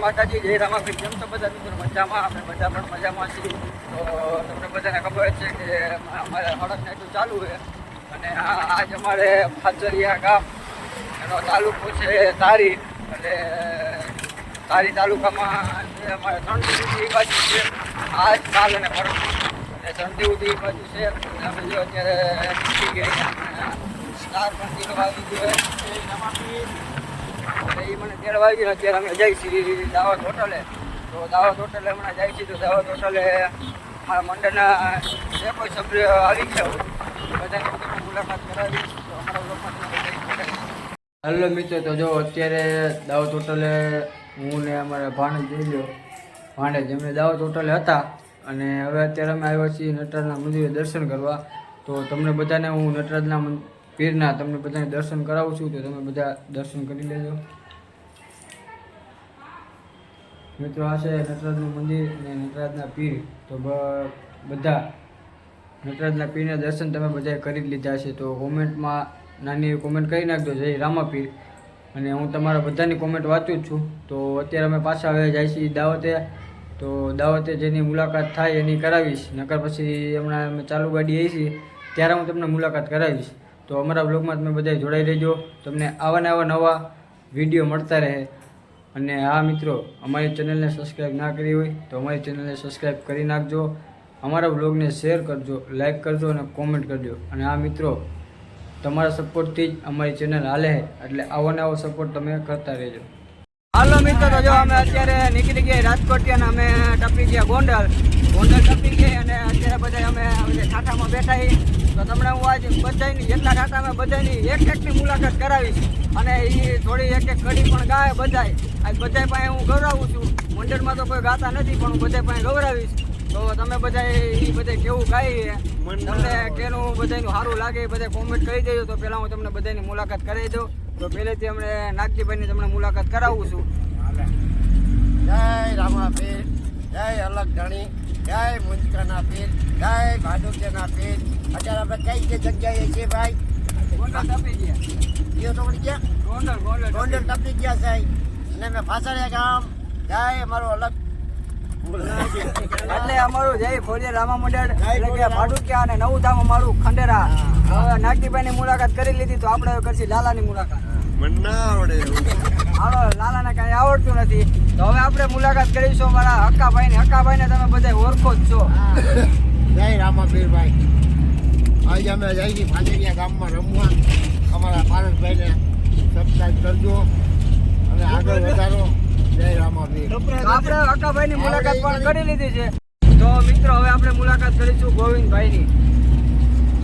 માતાજી, જય રામાભી કેમ છો બધા મિત્રો મજામાં, આપણે બધા પણ મજામાં છીએ. તો તમને બધાને ખબર છે કે અમારે હળદ નાખ્યું ચાલુ છે. અને આજ અમારે ફાજરિયા ગામ, એનો તાલુકો છે તારી. એટલે તારી તાલુકામાં જે અમારે ત્રણ દિવસની બાજુ છે, આજ કાલ અને પરમ. અને ત્રણ એ બાજુ છે અમે જો અત્યારે ચાર પણ છે એટલે એ અત્યારે અમે જઈ છીએ દાવત હોટલે. તો દાવત હોટલે હમણાં જાય છીએ તો દાવત હોટલે મારા મંડળના જે કોઈ સભ્ય આવી ગયા બધાને મુલાકાત કરાવી હેલો મિત્રો, તો જો અત્યારે દાવત હોટલે હું ને અમારા ભાણે જઈ ગયો ભાણે જેમણે દાવત હોટલે હતા અને હવે અત્યારે અમે આવ્યા છીએ નટરાજના મંદિરે દર્શન કરવા. તો તમને બધાને હું નટરાજના પીરના તમને બધાને દર્શન કરાવું છું, તો તમે બધા દર્શન કરી લેજો. મિત્રો, આ નટરાજનું મંદિર અને નટરાજના પીર. તો બધા નટરાજના પીરના દર્શન તમે બધાએ કરી જ લીધા છે. તો કોમેન્ટમાં નાની કોમેન્ટ કરી નાખજો, જય રામાપીર અને હું તમારા બધાની કોમેન્ટ વાંચું જ છું. તો અત્યારે અમે પાછા હવે જાય છીએ દાવતે. તો દાવતે જેની મુલાકાત થાય એની કરાવીશ. નકર પછી હમણાં અમે ચાલુ ગાડી આવી છીએ, ત્યારે હું તમને મુલાકાત કરાવીશ. તો અમારા બ્લોગમાં તમે બધા જોડાઈ રહેજો. તમને આવા નવા નવા વીડિયો મળતા રહે. અને હા મિત્રો, અમારી ચેનલને સબસ્ક્રાઈબ ના કરી હોય તો અમારી ચેનલને સબસ્ક્રાઈબ કરી નાખજો. અમારા બ્લોગને શેર કરજો લાઇક કરજો અને કોમેન્ટ કરજો. અને આ મિત્રો, તમારા સપોર્ટથી જ અમારી ચેનલ હાલે એટલે આવો ને આવો સપોર્ટ તમે કરતા રહેજો. હાલો મિત્રો, તો જો અમે અત્યારે નીકળી ગયા રાજકોટ અને અમે ટપી ગયા ગોંડલ. ગોંડલ ટપી ગઈ અને અત્યારે બધા અમે ઠાઠામાં બેઠા તો તમને હું આજે બધાની જેટલા ઠાઠા અમે બધાની એક એકની મુલાકાત કરાવીશ. અને એ થોડી એક એક કડી પણ ગાય બધાય. આજ બધાય પાસે હું ગૌરાવું છું. મંડળમાં તો કોઈ ગાતા નથી પણ હું બધાય પાસે ગૌરાવીશ. તો તમે બધા એ બધા કેવું ગાય તમને કેનું બધાનું સારું લાગે બધા કોમેન્ટ કરી દેજો. તો પહેલાં હું તમને બધાની મુલાકાત કરાવી દઉં. તો પહેલેથી અમને નાગજીભાઈની તમને મુલાકાત કરાવું છું. જય રામા પીર જય અલગ ધણી. જય મુંજકાના પીર જય ભાડુકીના પીર અત્યારે આપણે કઈ કઈ જગ્યાએ છીએ ભાઈ? ગોંડલ ટપી ગયા. સાહેબ. અને મેં ફાસડિયા ગામ. જય અમારો અલગ. એટલે અમારું જય ફોજે રામા મંડળ એટલે કે ભાડુકિયા અને નવું ધામ અમારું ખંડેરા. હવે નાગજીભાઈની મુલાકાત કરી લીધી તો આપણે કરશી લાલાની મુલાકાત. મને ના આવડે હાલો લાલાને કાંઈ આવડતું નથી. તો હવે આપણે મુલાકાત કરીશું અમારા હક્કાભાઈને. હક્કાભાઈને તમે બધા ઓળખો જ છો. જય રામા પીર ભાઈ આજે અમે જઈ છીએ ગામમાં રમવા. અમારા પારસભાઈને સબસ્ક્રાઈબ કરજો. અને આગળ વધારો. જય રામા પીર આપણે હક્કાભાઈની મુલાકાત પણ કરી લીધી છે. તો મિત્રો હવે આપણે મુલાકાત કરીશું ગોવિંદભાઈની.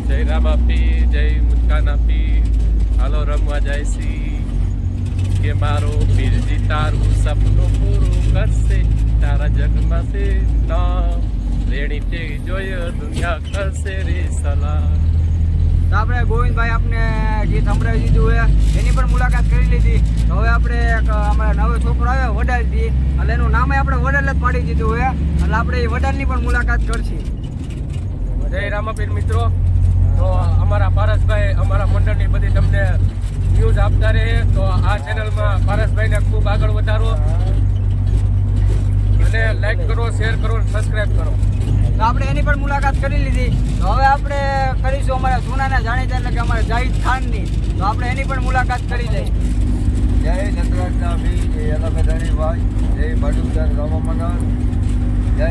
જય રામાપી જય મુસ્કાનાપી. હાલો રમવા જાય સી. કે મારો બિરજી તારું સપનું પૂરું કરશે તારા જગમાં છે રેણી તે જોયો દુનિયા કરશે રે સલામ તો આપણે ગોવિંદભાઈ આપણે ગીત સંભળાવી દીધું હે એની પણ મુલાકાત કરી લીધી. તો હવે આપણે અમારા નવો છોકરો આવ્યો વડાલથી એટલે એનું નામે આપણે વડાલ જ પાડી દીધું હે એટલે આપણે એ વડાલની પણ મુલાકાત કરશી. જય રામાપીર મિત્રો. તો અમારા પારસભાઈ અમારા મંડળની બધી તમને ન્યૂઝ આપતા રહે તો આ ચેનલમાં પારસભાઈને ખૂબ આગળ વધારો. અને લાઈક કરો શેર કરો અને સબસ્ક્રાઈબ કરો. તો આપણે એની પણ મુલાકાત કરી લીધી. તો હવે આપણે કરીશું અમારા જૂનાના જાણીતા એટલે કે અમારા જાહિદ ખાનની. તો આપણે એની પણ મુલાકાત કરી લઈ જય નટરાજના ભી જય અલગ ધણી ભાઈ જય ભાડુકર રામા જય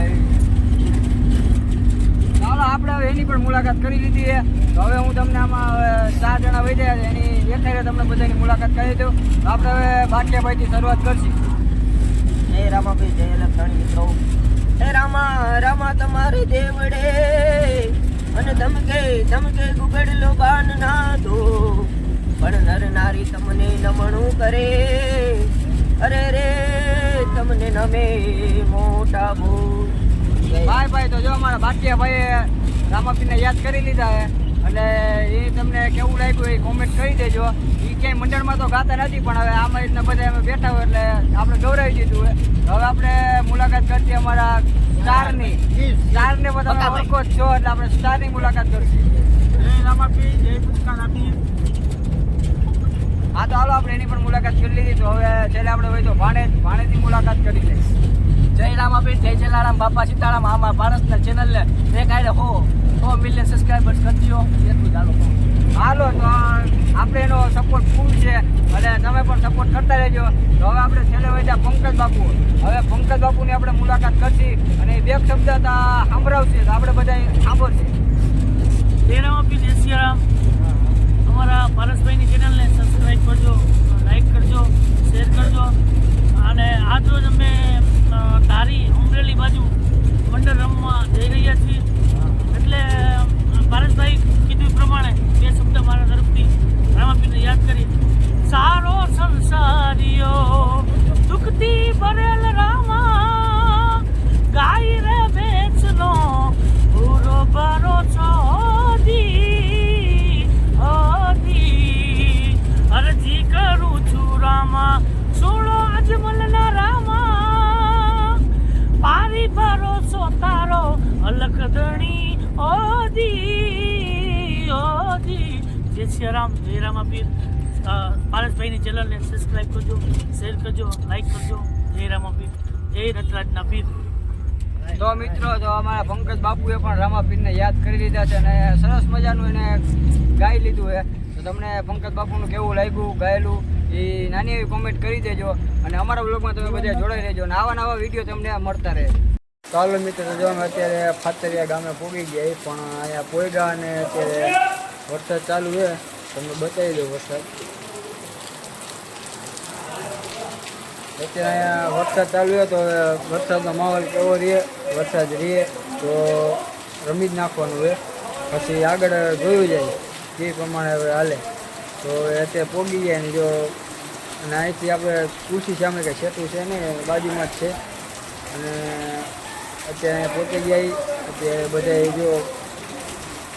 ચાલો આપણે હવે એની પણ મુલાકાત કરી લીધી છે. તો હવે હું તમને આમાં હવે ચાર જણા વહી ગયા છે. એની એક તમને બધાની મુલાકાત કરી દઉં આપણે હવે બાટક્યાભાઈથી શરૂઆત કરશું. જય રામાભાઈ જય અલગ મિત્રો. હે રામા રામા તમારી દેવડે. અને ધમકે ધમકે ગુગડલો બાન ના દો પણ નર નારી તમને નમણું કરે. અરે રે તમને નમે મોટા બો ભાઈ ભાઈ તો જો અમારા બાટક્યાભાઈએ રામાપીને યાદ કરી લીધા છે. અને એ તમને કેવું કોમેન્ટ કરી દેજો. એ ક્યાંય મંડળમાં તો ગાતા નથી પણ હવે આમાં રીતના બધા અમે બેઠા હોય એટલે આપણે ગૌરવી દીધું હોય. હવે આપણે મુલાકાત કરતી અમારા સ્ટારની. સ્ટારને બધા તમે ઓળખો જ છો એટલે આપણે સ્ટારની મુલાકાત કરશું. હા તો હાલો આપણે એની પણ મુલાકાત કરી લીધી. તો હવે છેલ્લે આપણે હોય તો ભાણેજ ભાણેજની મુલાકાત કરી લઈશ. જય રામાપીર જય જલારામ બાપા સીતારામ આમાં ભારતના ચેનલને એક આડે હો. સો મિલિયન સબસ્ક્રાઈબર્સ કરજો. એટલું જ હાલો તો આપણે એનો સપોર્ટ ફૂલ છે. અને તમે પણ સપોર્ટ કરતા રહેજો. તો હવે આપણે છેલ્લે વધ્યા પંકજ બાપુ. હવે પંકજ બાપુની આપણે મુલાકાત કરશી અને એ બે શબ્દ સાંભળાવશે. તો આપણે બધા સાંભળશે. જય રામાપીર જય સિયારામ અમારા પારસભાઈની ચેનલને સબસ્ક્રાઈબ કરજો લાઈક કરજો શેર કરજો. અને આજ રોજ અમે તારી અમરેલી બાજુ વંડર રમવા જઈ રહ્યા છીએ. એટલે અ, પારસભાઈ કીધું એ પ્રમાણે બે શબ્દ મારા તરફથી રામાપીરને યાદ કરી સારો સંસારીઓ દુઃખથી ભરેલ રામા ગાય રે બેચનો પૂરો ભરો છો દી હોદી અરજી કરું છું રામા સુણો અજમલના રામા પારી ભરોસો તારો અલખ ધણી ઓદી ઓદી જય શ્રી રામ જય રામાપીર. અ, પારસભાઈની ચેનલને સબસ્ક્રાઈબ કરજો શેર કરજો લાઈક કરજો. જય રામાપીર. જય રટરાજના પીર. તો મિત્રો તો અમારા પંકજ બાપુએ પણ રામાપીરને યાદ કરી લીધા છે અને સરસ મજાનું એને ગાઈ લીધું છે. તો તમને પંકજ બાપુનું કેવું લાગ્યું ગાયેલું એ નાની એવી કોમેન્ટ કરી દેજો. અને અમારા બ્લોગમાં તમે બધા જોડાઈ રહેજો. અને આવા નવા વીડિયો તમને મળતા રહે ચાલો મિત્રો જો અમે અત્યારે ફાતરિયા ગામે પૂગી ગયા પણ અહીંયા પોઈગા અને અત્યારે વરસાદ ચાલુ છે તમને બતાવી દઉં વરસાદ. અત્યારે અહીંયા વરસાદ ચાલુ છે, તો વરસાદનો માહોલ કેવો રહે? વરસાદ રહે તો રમી જ નાખવાનું હોય પછી આગળ જોયું જાય એ પ્રમાણે હવે હાલે. તો અત્યારે પોગી જાય ને જો, અને અહીંથી આપણે તુલસી સામે કંઈ સેતું છે ને, બાજુમાં જ છે. અને અત્યારે પહોંચી ગયા અત્યારે બધા જો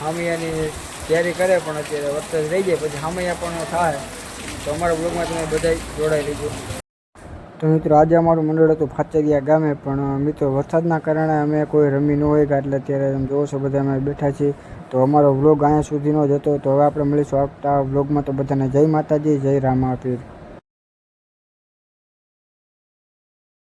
હામિયાની તૈયારી કરે પણ અત્યારે વરસાદ રહી જાય પછી હામિયા પણ થાય. તો અમારા બ્લોગમાં તમે બધા જોડાઈ લેજો. તો મિત્રો, આજે અમારું મંડળ હતું ફાચરિયા ગામે, પણ મિત્રો, વરસાદના કારણે અમે કોઈ રમી ન હોય એટલે અત્યારે તમે જોવો છો બધા અમે બેઠા છીએ. તો અમારો વ્લોગ અહીંયા સુધીનો જ હતો. તો હવે આપણે મળીશું આવતા વ્લોગમાં તો બધાને જય માતાજી, જય રામાપીર